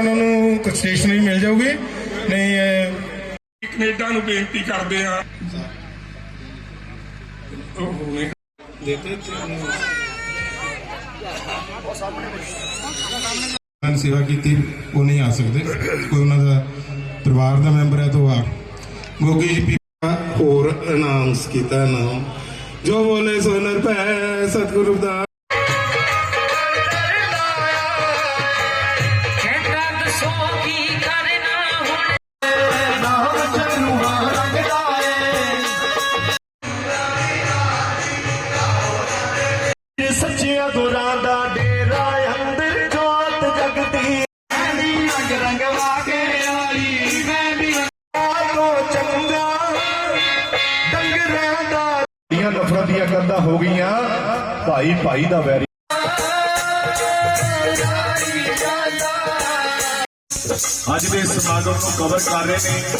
ਉਹਨਾਂ ਨੂੰ ਸਟੇਸ਼ਨਰੀ ਮਿਲ ਜਾਊਗੀ। ਨਹੀਂ ਕੈਨੇਡਾ ਨੂੰ ਬੇਨਤੀ ਕਰਦੇ ਆ ਉਹ ਹੁਣੇ ਹਨ ਸੇਵਾ ਕੀਤੀ ਉਹ ਨਹੀਂ ਆ ਸਕਦੇ। ਕੋਈ ਉਹਨਾਂ ਦਾ ਪਰਿਵਾਰ ਦਾ ਮੈਂਬਰ ਹੈ ਤਾਂ ਉਹ ਆ। ਗੋਗੀ ਜੀ ਪੀਪਾ ਹੋਰ ਅਨਾਉਂਸ ਕੀਤਾ ਨਾਮ ਜੋ ਬੋਲੇ ਸੋ ਨਰ ਭੈ ਸਤਿਗੁਰੂ ਦਾ ਦੀਆਂ ਕੰਧਾਂ ਹੋ ਗਈਆਂ। ਭਾਈ ਭਾਈ ਦਾ ਵੈਰੀ ਅੱਜ ਦੇ ਸਮਾਗਮ ਨੂੰ ਕਵਰ ਕਰ ਰਹੇ ਨੇ।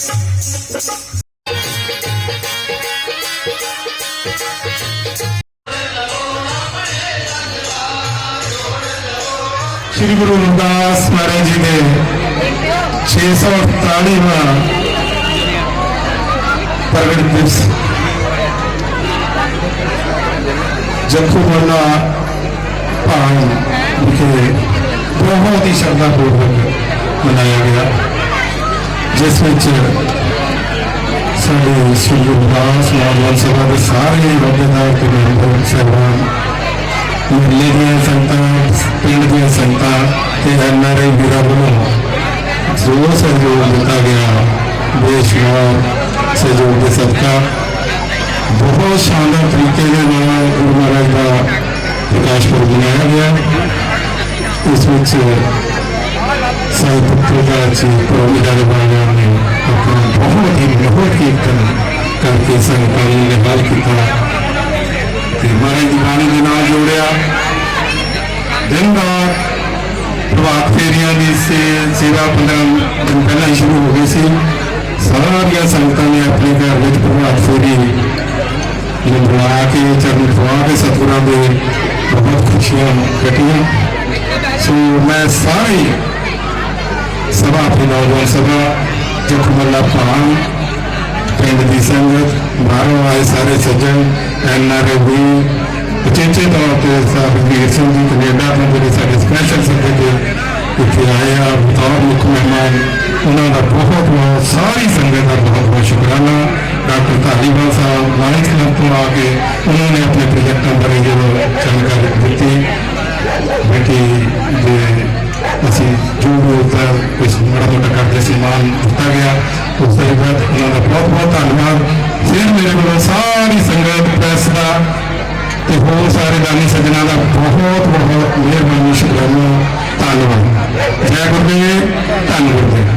ਸ੍ਰੀ ਗੁਰੂ ਰਵਿਦਾਸ ਮਹਾਰਾਜ ਜੀ ਦੇ 648ਵਾਂ ਪ੍ਰਗਟ ਦਿਵਸ। ਜੱਖੂ ਮੱਲਾ ਵਿਖੇ ਬਹੁਤ ਹੀ ਸ਼ਰਧਾ ਪੂਰਵਕ ਮਨਾਇਆ ਗਿਆ, ਜਿਸ ਵਿੱਚ ਸਾਡੇ ਸ੍ਰੀ ਗੁਰਦਾਸ ਮਾਨ ਮਹਾਰਾਜ ਸਭਾ ਦੇ ਸਾਰੇ ਰੋਬੇਦਾਰ ਤੇ ਮੈਂਬਰ ਸਹਿਬਾਨ, ਮੁਹੱਲੇ ਦੀਆਂ ਸੰਗਤਾਂ ਪਿੰਡ ਦੀਆਂ ਸੰਗਤਾਂ ਤੇ ਐਨਆਰਆਈ ਵੀਰਾਂ ਵੱਲੋਂ ਜੋ ਸਹਿਯੋਗ ਦਿੱਤਾ ਗਿਆ ਬੇਸ਼ੁਮਾਰ ਸਹਿਯੋਗ ਦੇ ਸਦਕਾ ਬਹੁਤ ਸ਼ਾਨਦਾਰ ਤਰੀਕੇ ਦੇ ਨਾਲ ਗੁਰੂ ਮਹਾਰਾਜ ਦਾ ਪ੍ਰਕਾਸ਼ ਪੁਰਬ ਮਨਾਇਆ ਗਿਆ। ਇਸ ਵਿੱਚ ਸਾਈ ਪੁੱਤਰ ਜੀ ਪ੍ਰੋਗਰਾਮ ਦੇ ਬਾਰੇ ਨੇ ਆਪਣਾ ਬਹੁਤ ਹੀ ਬਹੁਤ ਕੀਰਤਨ ਕਰਕੇ ਸੰਗਤਾਂ ਨੂੰ ਨਿਹਾਲ ਕੀਤਾ। ਤੇ ਮਹਾਰਾਜ ਦੀ ਬਾਣੀ ਦੇ ਨਾਲ ਜੋੜਿਆ। ਦਿਨ ਰਾਤ ਪ੍ਰਭਾਤ ਫੇਰੀਆਂ ਦੀ ਸੇ- ਸੇਵਾ 15 ਦਿਨ ਪਹਿਲਾਂ ਹੀ ਸ਼ੁਰੂ ਹੋ ਗਈ ਸੀ। ਸਾਰੀਆਂ ਸੰਗਤਾਂ ਨੇ ਆਪਣੇ ਘਰ ਵਿੱਚ ਪ੍ਰਭਾਤ ਫੇਰੀ ਨੂੰ ਬੁਲਾ ਕੇ ਚਰਨ ਪਵਾ ਕੇ ਸਤਿਗੁਰਾਂ ਦੇ ਬਹੁਤ ਖੁਸ਼ੀਆਂ ਕੱਟੀਆਂ ਸੋ ਮੈਂ ਸਾਰੇ ਸਭਾ ਆਪਣੀ ਨੌਜਵਾਨ ਸਭਾ ਜਖਮੱਲਾ ਭਾਣ ਪਿੰਡ ਦੀ ਸੰਗਤ ਬਾਹਰੋਂ ਆਏ ਸਾਰੇ ਸੱਜਣ ਐਨ ਐਨਆਰਏ ਵੀ ਉਚੇਚੇ ਤੌਰ ਤੇ ਸਾਹਿਬ ਵੀਰ ਸਿੰਘ ਜੀ ਕੈਨੇਡਾ ਤੋਂ ਜਿਹੜੇ ਸਾਡੇ ਸਪੈਸ਼ਲ ਸੈਕਟਰੀ ਇੱਥੇ ਆਏ ਆ ਬਤੌਰ ਮੁੱਖ ਮਹਿਮਾਨ ਉਹਨਾਂ ਦਾ ਬਹੁਤ ਬਹੁਤ ਸਾਰੀ ਸੰਗਤ ਦਾ ਬਹੁਤ ਬਹੁਤ ਸ਼ੁਕਰਾਨਾ doctor Dhaliwal Sahib lions club ਆ ਕੇ ਉਹਨਾਂ ਨੇ ਆਪਣੇ ਪ੍ਰੋਜੈਕਟਾਂ ਬਾਰੇ ਜਦੋਂ ਜਾਣਕਾਰੀ ਦਿੱਤੀ ਬੇਟੀ ਦੇ ਅਸੀਂ ਜੋ ਰੋਤਾ ਇਸ ਮਾੜਾ ਮੋਟਾ ਕਰਦੇ ਸੀ ਮਾਨ ਦਿੱਤਾ ਗਿਆ ਉਸ ਦੇ ਬਾਅਦ ਉਹਨਾਂ ਦਾ ਬਹੁਤ ਬਹੁਤ ਧੰਨਵਾਦ ਫਿਰ ਮੇਰੇ ਕੋਲ ਸਾਰੀ ਸੰਗਤ ਪ੍ਰੈਸ ਦਾ ਤੇ ਹੋਰ ਸਾਰੇ ਦਾਨੀ ਸੱਜਣਾ ਦਾ ਬਹੁਤ ਬਹੁਤ ਮਿਹਰਬਾਨੀ ਸ਼ੁਕਰਾਨਾ ਧੰਨਵਾਦ ਜੈ ਗੁਰਦੇਵ ਧੰਨਵਾਦ